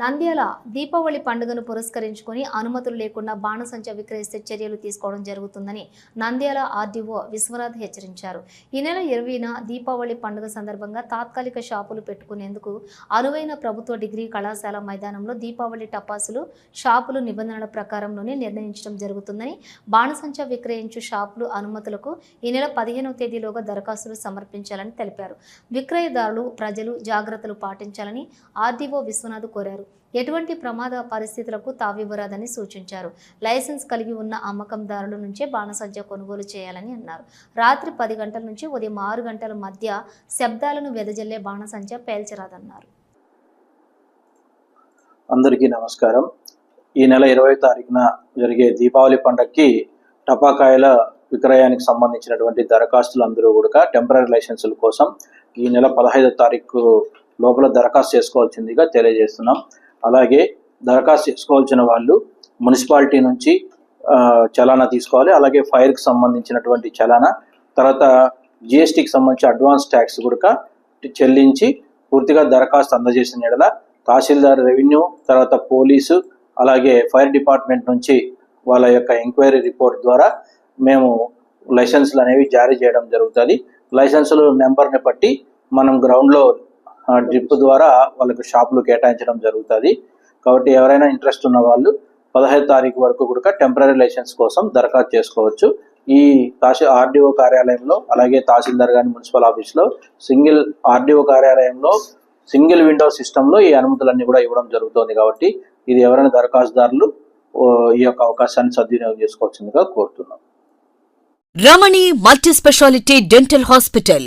నంద్యాల దీపావళి పండుగను పురస్కరించుకొని అనుమతులు లేకుండా బాణసంచ విక్రయిస్తే చర్యలు తీసుకోవడం జరుగుతుందని నంద్యాల ఆర్డీఓ విశ్వనాథ్ హెచ్చరించారు. ఈ నెల ఇరవైన దీపావళి పండుగ సందర్భంగా తాత్కాలిక షాపులు పెట్టుకునేందుకు అనువైన ప్రభుత్వ డిగ్రీ కళాశాల మైదానంలో దీపావళి టపాసులు షాపులు నిబంధనల ప్రకారంలోనే నిర్ణయించడం జరుగుతుందని బాణసంచ విక్రయించు షాపులు అనుమతులకు ఈ నెల పదిహేనవ తేదీలోగా దరఖాస్తులు సమర్పించాలని తెలిపారు. విక్రయదారులు ప్రజలు జాగ్రత్తలు పాటించాలని ఆర్డీఓ విశ్వనాథ్ కోరారు. ఎటువంటి ప్రమాద పరిస్థితులకు తావివ్వరాదని సూచించారు. లైసెన్స్ కలిగి ఉన్న అమ్మకందారుల నుంచే బాణసంచ కొనుగోలు చేయాలని అన్నారు. రాత్రి పది గంటల నుంచి ఉదయం ఆరు గంటల మధ్య శబ్దాలను వెదజల్లే బాణసంచ పేల్చరాదన్నారు. అందరికీ నమస్కారం. ఈ నెల ఇరవై తారీఖున జరిగే దీపావళి పండగకి టపాకాయల విక్రయానికి సంబంధించినటువంటి దరఖాస్తులు అందరూ కూడా టెంపరీ లైసెన్సుల కోసం ఈ నెల పదహైదో తారీఖు లోపల దరఖాస్తు చేసుకోవాల్సిందిగా తెలియజేస్తున్నాం. అలాగే దరఖాస్తు చేసుకోవాల్సిన వాళ్ళు మున్సిపాలిటీ నుంచి చలానా తీసుకోవాలి. అలాగే ఫైర్కి సంబంధించినటువంటి చలానా తర్వాత జిఎస్టీకి సంబంధించి అడ్వాన్స్ ట్యాక్స్ కూడా చెల్లించి పూర్తిగా దరఖాస్తు అందజేసిన ఎడల తహసీల్దార్ రెవెన్యూ తర్వాత పోలీసు అలాగే ఫైర్ డిపార్ట్మెంట్ నుంచి వాళ్ళ యొక్క ఎంక్వైరీ రిపోర్ట్ ద్వారా మేము లైసెన్సులు అనేవి జారీ చేయడం జరుగుతుంది. లైసెన్సులు నెంబర్ని బట్టి మనం గ్రౌండ్లో డ్రిప్ ద్వారా వాళ్ళకి షాపులు కేటాయించడం జరుగుతుంది. కాబట్టి ఎవరైనా ఇంట్రెస్ట్ ఉన్న వాళ్ళు పదహైదు తారీఖు వరకు కూడా టెంపరీ లైసెన్స్ కోసం దరఖాస్తు చేసుకోవచ్చు. ఈ తహసీ ఆర్డీఓ కార్యాలయంలో అలాగే తహసీల్దార్ గారి మున్సిపల్ ఆఫీస్లో సింగిల్ ఆర్డీఓ కార్యాలయంలో సింగిల్ విండో సిస్టంలో ఈ అనుమతులన్నీ కూడా ఇవ్వడం జరుగుతుంది కాబట్టి ఇది ఎవరైనా దరఖాస్తుదారులు ఈ యొక్క అవకాశాన్ని సద్వినియోగం చేసుకోవచ్చుగా కోరుతున్నాం. Ramani multi speciality dental hospital